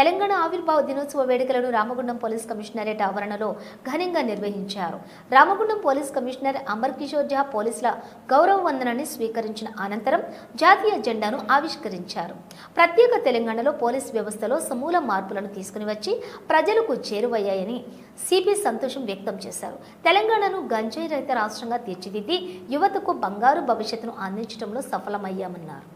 తెలంగాణ ఆవిర్భావ దినోత్సవ వేడుకలను రామగుండం పోలీస్ కమిషనరేట్ ఆవరణలో ఘనంగా నిర్వహించారు. రామగుండం పోలీస్ కమిషనర్ అమర్ కిషోర్ జా పోలీసుల గౌరవ వందనాన్ని స్వీకరించిన అనంతరం జాతీయ జెండాను ఆవిష్కరించారు. ప్రత్యేక తెలంగాణలో పోలీస్ వ్యవస్థలో సమూల మార్పులను తీసుకుని వచ్చి ప్రజలకు చేరువయ్యాయని సిపి సంతోషం వ్యక్తం చేశారు. తెలంగాణను గంజాయి రహిత రాష్ట్రంగా తీర్చిదిద్ది యువతకు బంగారు భవిష్యత్తును అందించడంలో సఫలమయ్యామన్నారు.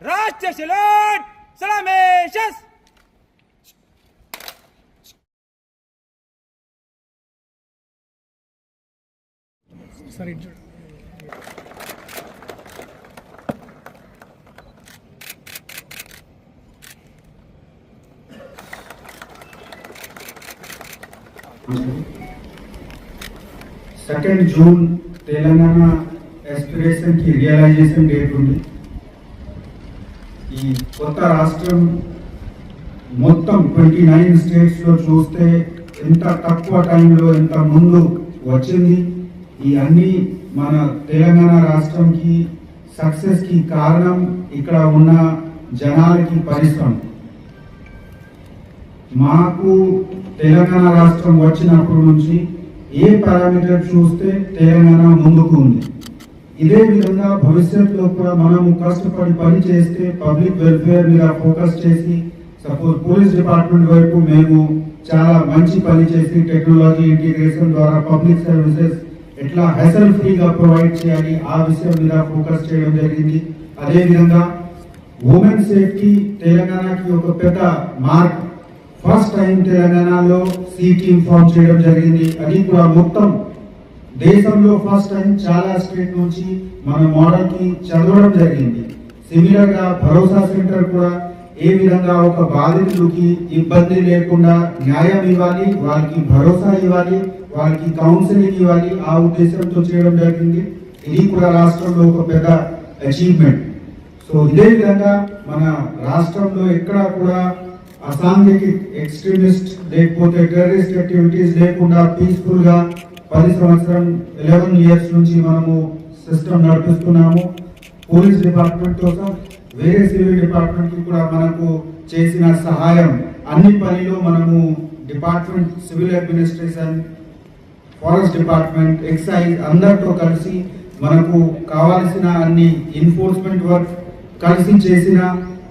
Rahatça second June Telangana aspiration की रियलाइजेशन डेट होगी। ఈ కొత్త రాష్ట్రం మొత్తం ట్వంటీ నైన్ స్టేట్స్లో చూస్తే ఎంత తక్కువ టైంలో ఎంత ముందు వచ్చింది. ఈ అన్ని మన తెలంగాణ రాష్ట్రంకి సక్సెస్కి కారణం ఇక్కడ ఉన్న జనాలకి పరిశ్రమ. మాకు తెలంగాణ రాష్ట్రం వచ్చినప్పటి నుంచి ఏ పారామీటర్ చూస్తే తెలంగాణ ముందుకు ఉంది. ఇదే విధంగా భవిష్యత్తులో కూడా మనము కష్టపడి పని చేస్తే పబ్లిక్ వెల్ఫేర్ మీద ఫోకస్ చేసి సపోజ్ పోలీస్ డిపార్ట్మెంట్ వైపు మేము చాలా మంచి పని చేసి టెక్నాలజీ ఇంటిగ్రేషన్ ద్వారా పబ్లిక్ సర్వీసెస్ ఎట్లా హెసల్ ఫ్రీగా ప్రొవైడ్ చేయాలి ఆ విషయం మీద ఫోకస్ చేయడం జరిగింది. అదే విధంగా ఉమెన్ సేఫ్టీ తెలంగాణకి ఒక పెద్ద మార్క్. ఫస్ట్ టైం తెలంగాణలో సి టీమ్ ఫామ్ చేయడం జరిగింది. అది కూడా మొత్తం దేశంలో ఫస్ట్ టైం చాలా స్టేట్ నుంచి మన మోడల్కి చదవడం జరిగింది. సిమిలర్గా భరోసా సెంటర్ కూడా ఏ విధంగా ఒక బాధితులకి ఇబ్బంది లేకుండా న్యాయం ఇవ్వాలి వాళ్ళకి భరోసా ఇవ్వాలి వాళ్ళకి కౌన్సిలింగ్ ఇవ్వాలి ఆ ఉద్దేశంతో చేయడం జరిగింది. ఇది కూడా రాష్ట్రంలో ఒక పెద్ద అచీవ్మెంట్ సో ఇదే విధంగా మన రాష్ట్రంలో ఎక్కడా కూడా అసాంఘిక ఎక్స్ట్రీమిస్ట్ లేకపోతే టెర్రరిస్ట్ యాక్టివిటీస్ లేకుండా పీస్ఫుల్గా పది సంవత్సరం ఎలెవెన్ ఇయర్స్ నుంచి మనము సిస్టమ్ నడిపిస్తున్నాము. పోలీస్ డిపార్ట్మెంట్ కోసం వేరే సివిల్ డిపార్ట్మెంట్ కూడా మనకు చేసిన సహాయం అన్ని పనిలో మనము department civil administration forest department excise అందరితో కలిసి మనకు కావాల్సిన అన్ని ఎన్ఫోర్స్మెంట్ వర్క్ కలిసి చేసిన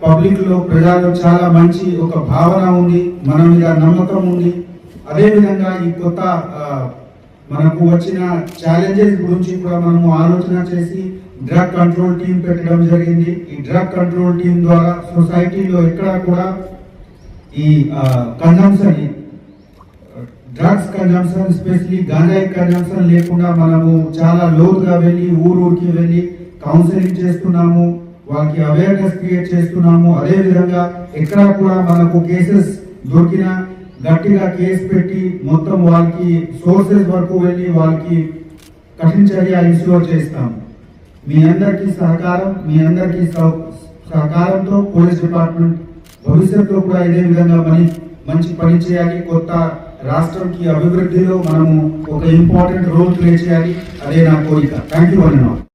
పబ్లిక్లో ప్రజల్లో చాలా మంచి ఒక భావన ఉంది మన మీద నమ్మకం ఉంది. అదేవిధంగా ఈ కొత్త మనకు వచ్చిన ఛాలెంజెస్ గురించి కూడా మనము ఆలోచన చేసి డ్రగ్ కంట్రోల్ టీం పెట్టడం జరిగింది. ఈ డ్రగ్ కంట్రోల్ టీం ద్వారా సొసైటీలో ఎక్కడ కూడా ఈ కన్జంప్షన్ డ్రగ్స్ కన్జంప్షన్ స్పెషలీ గాంజాయి కన్జంప్షన్ లేకుండా మనము చాలా లోతుగా వెళ్ళి ఊరు ఊరికి వెళ్ళి కౌన్సిలింగ్ చేస్తున్నాము. వాళ్ళకి అవేర్నెస్ క్రియేట్ చేస్తున్నాము. అదేవిధంగా ఎక్కడ కూడా మనకు కేసెస్ దొరికినా గట్టిగా కేసు పెట్టి మొత్తం వాళ్ళకి సోర్సెస్ వరకు వెళ్ళి వాళ్ళకి కఠిన చర్య ఇన్స్యూర్ చేస్తాం మీ అందరికీ సహకారం మీ అందరికీ సహకారంతో పోలీస్ డిపార్ట్మెంట్ భవిష్యత్తులో కూడా ఇదే విధంగా మని మంచి పని చేయాలి. కొత్త రాష్ట్రంకి అభివృద్ధిలో మనము ఒక ఇంపార్టెంట్ రోల్ ప్లే చేయాలి. అదే నా కోరిక. థ్యాంక్ యూ అన్న